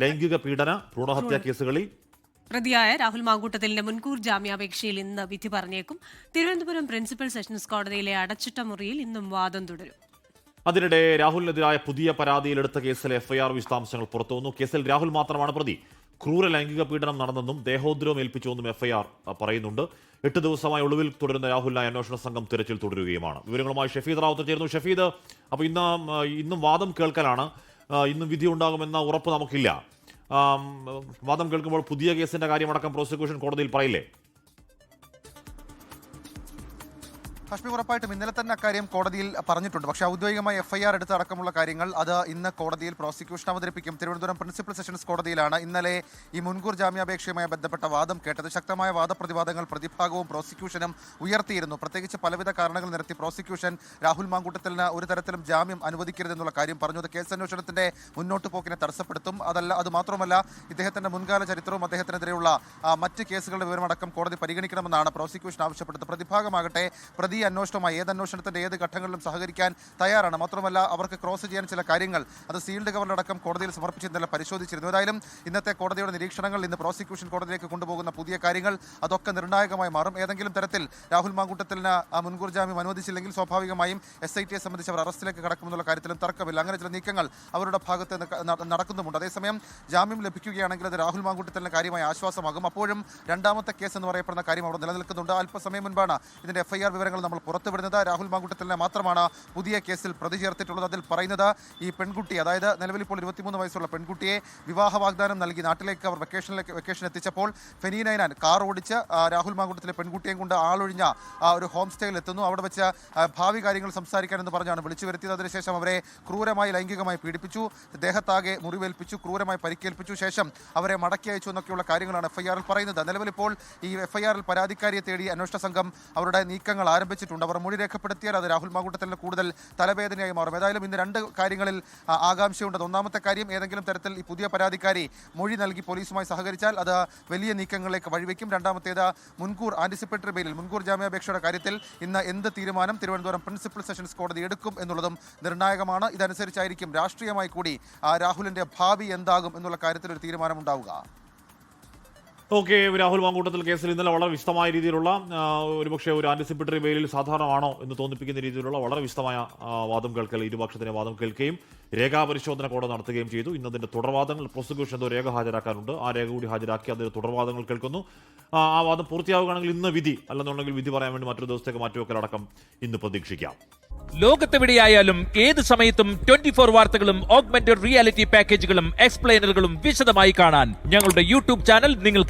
ലൈംഗിക പീഡന ഭ്രൂണഹത്യാ കേസുകളിൽ പ്രതിയായ രാഹുൽ മാങ്കൂട്ടത്തിലിന്റെ മുൻകൂർ ജാമ്യാപേക്ഷയിൽ ഇന്ന് വിധി പറഞ്ഞേക്കും. തിരുവനന്തപുരം പ്രിൻസിപ്പൽ സെഷൻസ് കോടതിയിലെ അടച്ചിട്ട മുറിയിൽ ഇന്നും വാദം തുടരും. അതിനിടെ രാഹുലിനെതിരായ പുതിയ പരാതിയിൽ എടുത്ത കേസിലെ എഫ്ഐആർ വിശദാംശങ്ങൾ പുറത്തുവന്നു. കേസിൽ രാഹുൽ മാത്രമാണ് പ്രതി. ക്രൂര ലൈംഗിക പീഡനം നടന്നെന്നും ദേഹോദ്രവം ഏൽപ്പിച്ചുവെന്നും എഫ്ഐആർ പറയുന്നുണ്ട്. എട്ട് ദിവസമായി ഒളിവിൽ തുടരുന്ന രാഹുലിനായി അന്വേഷണ സംഘം തിരച്ചിൽ തുടരുകയുമാണ്. വിവരങ്ങളുമായി ഷഫീദ് റാവത്ത് ചേർന്നു ഷഫീദ് അപ്പോൾ ഇന്ന് ഇന്നും വാദം കേൾക്കലാണ്. ഇന്നും വിധി ഉണ്ടാകുമെന്ന ഉറപ്പ് നമുക്കില്ല. വാദം കേൾക്കുമ്പോൾ പുതിയ കേസിന്റെ കാര്യമടക്കം പ്രോസിക്യൂഷൻ കോടതിയിൽ പറയില്ലേ? ഹാഷ്മി ഉറപ്പായിട്ടും ഇന്നലെ തന്നെ അക്കാര്യം കോടതിയിൽ പറഞ്ഞിട്ടുണ്ട്. പക്ഷേ ഔദ്യോഗികമായി എഫ്ഐആർ എടുത്ത് അടക്കമുള്ള കാര്യങ്ങൾ അത് ഇന്ന് കോടതിയിൽ പ്രോസിക്യൂഷൻ അവതരിപ്പിക്കും. തിരുവനന്തപുരം പ്രിൻസിപ്പൽ സെഷൻസ് കോടതിയിലാണ് ഇന്നലെ ഈ മുൻകൂർ ജാമ്യാപേക്ഷയുമായി ബന്ധപ്പെട്ട വാദം കേട്ടത്. ശക്തമായ വാദപ്രതിവാദങ്ങൾ പ്രതിഭാഗവും പ്രോസിക്യൂഷനും ഉയർത്തിയിരുന്നു. പ്രത്യേകിച്ച് പലവിധ കാരണങ്ങൾ നിരത്തി പ്രോസിക്യൂഷൻ രാഹുൽ മാങ്കൂട്ടത്തിന് ഒരു തരത്തിലും ജാമ്യം അനുവദിക്കരുതെന്നുള്ള കാര്യം പറഞ്ഞു. അത് കേസ് അന്വേഷണത്തിന്റെ മുന്നോട്ട് പോക്കിനെ തടസ്സപ്പെടുത്തും. അതല്ല അത് മാത്രമല്ല ഇദ്ദേഹത്തിന്റെ മുൻകാല ചരിത്രവും അദ്ദേഹത്തിനെതിരെയുള്ള മറ്റ് കേസുകളുടെ വിവരമടക്കം കോടതി പരിഗണിക്കണമെന്നാണ് പ്രോസിക്യൂഷൻ ആവശ്യപ്പെട്ടത്. പ്രതിഭാഗമാകട്ടെ പ്രതി അന്വേഷണവുമായി ഏത് അന്വേഷണത്തിന്റെ ഏത് ഘട്ടങ്ങളിലും സഹകരിക്കാൻ തയ്യാറാണ്. മാത്രമല്ല അവർക്ക് ക്രോസ് ചെയ്യാൻ ചില കാര്യങ്ങൾ അത് സീൽഡ് കവറിലടക്കം കോടതിയിൽ സമർപ്പിച്ച് ഇന്നലെ പരിശോധിച്ചിരുന്നു. ഏതായാലും ഇന്നത്തെ കോടതിയുടെ നിരീക്ഷണങ്ങൾ ഇന്ന് പ്രോസിക്യൂഷൻ കോടതിയിലേക്ക് കൊണ്ടുപോകുന്ന പുതിയ കാര്യങ്ങൾ അതൊക്കെ നിർണായകമായി മാറും. ഏതെങ്കിലും തരത്തിൽ രാഹുൽ മാങ്കൂട്ടത്തിന് മുൻകൂർ ജാമ്യം അനുവദിച്ചില്ലെങ്കിൽ സ്വാഭാവികമായും എസ് ഐ ടിയെ സംബന്ധിച്ച് അവർ അറസ്റ്റിലേക്ക് കടക്കുമെന്നുള്ള കാര്യത്തിലും തർക്കമില്ല. അങ്ങനെ ചില നീക്കങ്ങൾ അവരുടെ ഭാഗത്ത് നടക്കുന്നുമുണ്ട്. അതേസമയം ജാമ്യം ലഭിക്കുകയാണെങ്കിൽ അത് രാഹുൽ മാങ്കൂട്ടത്തിന് കാര്യമായ ആശ്വാസമാകും. അപ്പോഴും രണ്ടാമത്തെ കേസ് എന്ന് പറയപ്പെടുന്ന കാര്യം അവിടെ നിലനിൽക്കുന്നുണ്ട്. അല്പസമയം മുൻപാണ് ഇതിന്റെ എഫ്ഐആർ വിവരങ്ങൾ നമ്മൾ പുറത്തുവിടുന്നത്. രാഹുൽ മാങ്കൂട്ടത്തിനെ മാത്രമാണ് പുതിയ കേസിൽ പ്രതി ചേർത്തിട്ടുള്ളത്. അതിൽ പറയുന്നത് ഈ പെൺകുട്ടി അതായത് നിലവിൽ ഇപ്പോൾ ഇരുപത്തിമൂന്ന് വയസ്സുള്ള പെൺകുട്ടിയെ വിവാഹ വാഗ്ദാനം നൽകി നാട്ടിലേക്ക് അവർ വെക്കേഷനിലേക്ക് വെക്കേഷൻ എത്തിച്ചപ്പോൾ ഫെനീനൈനാൻ കാർ ഓടിച്ച് രാഹുൽ മാങ്കുട്ടത്തിലെ പെൺകുട്ടിയെയും കൊണ്ട് ആളൊഴിഞ്ഞ ഒരു ഹോം സ്റ്റേയിൽ എത്തുന്നു. അവിടെ വെച്ച് ഭാവി കാര്യങ്ങൾ സംസാരിക്കാനെന്ന് പറഞ്ഞാണ് വിളിച്ചു വരുത്തിയത്. അതിനുശേഷം അവരെ ക്രൂരമായി ലൈംഗികമായി പീഡിപ്പിച്ചു. ദേഹത്താകെ മുറിവേൽപ്പിച്ചു ക്രൂരമായി പരിക്കേൽപ്പിച്ചു. ശേഷം അവരെ മടക്കി അയച്ചു എന്നൊക്കെയുള്ള കാര്യങ്ങളാണ് എഫ്ഐആറിൽ പറയുന്നത്. നിലവിൽ ഇപ്പോൾ ഈ എഫ്ഐആറിൽ പരാതിക്കാരിയെ തേടി അന്വേഷണ സംഘം അവരുടെ നീക്കങ്ങൾ ആരംഭിച്ചിട്ടുണ്ട് അവർ മൊഴി രേഖപ്പെടുത്തിയാൽ അത് രാഹുൽ മാങ്കൂട്ടത്തിന് കൂടുതൽ തലവേദനയായി മാറും. ഏതായാലും ഇന്ന് രണ്ട് കാര്യങ്ങളിൽ ആകാംക്ഷയുണ്ടത് ആകാംക്ഷയുണ്ട്. ഒന്നാമത്തെ കാര്യം ഏതെങ്കിലും തരത്തിൽ ഈ പുതിയ പരാതിക്കാരി മൊഴി നൽകി പോലീസുമായി സഹകരിച്ചാൽ അത് വലിയ നീക്കങ്ങളിലേക്ക് വഴിവെക്കും. രണ്ടാമത്തേത് മുൻകൂർ ആന്റിസിപ്പേറ്ററി ബെയിലിൽ മുൻകൂർ ജാമ്യാപേക്ഷയുടെ കാര്യത്തിൽ ഇന്ന് എന്ത് തീരുമാനം തിരുവനന്തപുരം പ്രിൻസിപ്പൽ സെഷൻസ് കോടതി എടുക്കും എന്നുള്ളതും നിർണായകമാണ്. ഇതനുസരിച്ചായിരിക്കും രാഷ്ട്രീയമായി കൂടി ആ, രാഹുലിന്റെ ഭാവി എന്താകും എന്നുള്ള കാര്യത്തിൽ ഒരു തീരുമാനം ഉണ്ടാവുക ഓക്കെ രാഹുൽ മാങ്കൂട്ടത്തിൽ കേസിൽ ഇന്നലെ വളരെ വിശദമായ രീതിയിലുള്ള ഒരുപക്ഷെ ഒരു ആന്റിസിപ്പേറ്ററി ബെയിലിൽ സാധാരണമാണോ എന്ന് തോന്നിപ്പിക്കുന്ന രീതിയിലുള്ള വളരെ വിശദമായ വാദം കേൾക്കൽ ഇരുപക്ഷത്തിന്റെ വാദം കേൾക്കുകയും രേഖാപരിശോധന കോടതി നടത്തുകയും ചെയ്തു. ഇന്നതിന്റെ തുടർവാദങ്ങൾ പ്രോസിക്യൂഷൻ എന്തോ രേഖ ഹാജരാക്കാനുണ്ട്. ആ രേഖ കൂടി ഹാജരാക്കി അതിന്റെ തുടർവാദങ്ങൾ കേൾക്കുന്നു. ആ, വാദം പൂർത്തിയാവുകയാണെങ്കിൽ ഇന്ന് വിധി അല്ലെന്നുണ്ടെങ്കിൽ വിധി പറയാൻ വേണ്ടി മറ്റൊരു ദിവസത്തേക്ക് മാറ്റിവെക്കലടക്കം ഇന്ന് പ്രതീക്ഷിക്കാം. ലോകത്തെവിടെയായാലും ഏത് സമയത്തും ട്വന്റി ഫോർ വാർത്തകളും ഓഗ്മെന്റഡ് റിയാലിറ്റി പാക്കേജുകളും എക്സ്പ്ലെയിനറുകളും വിശദമായി കാണാൻ ഞങ്ങളുടെ യൂട്യൂബ് ചാനൽ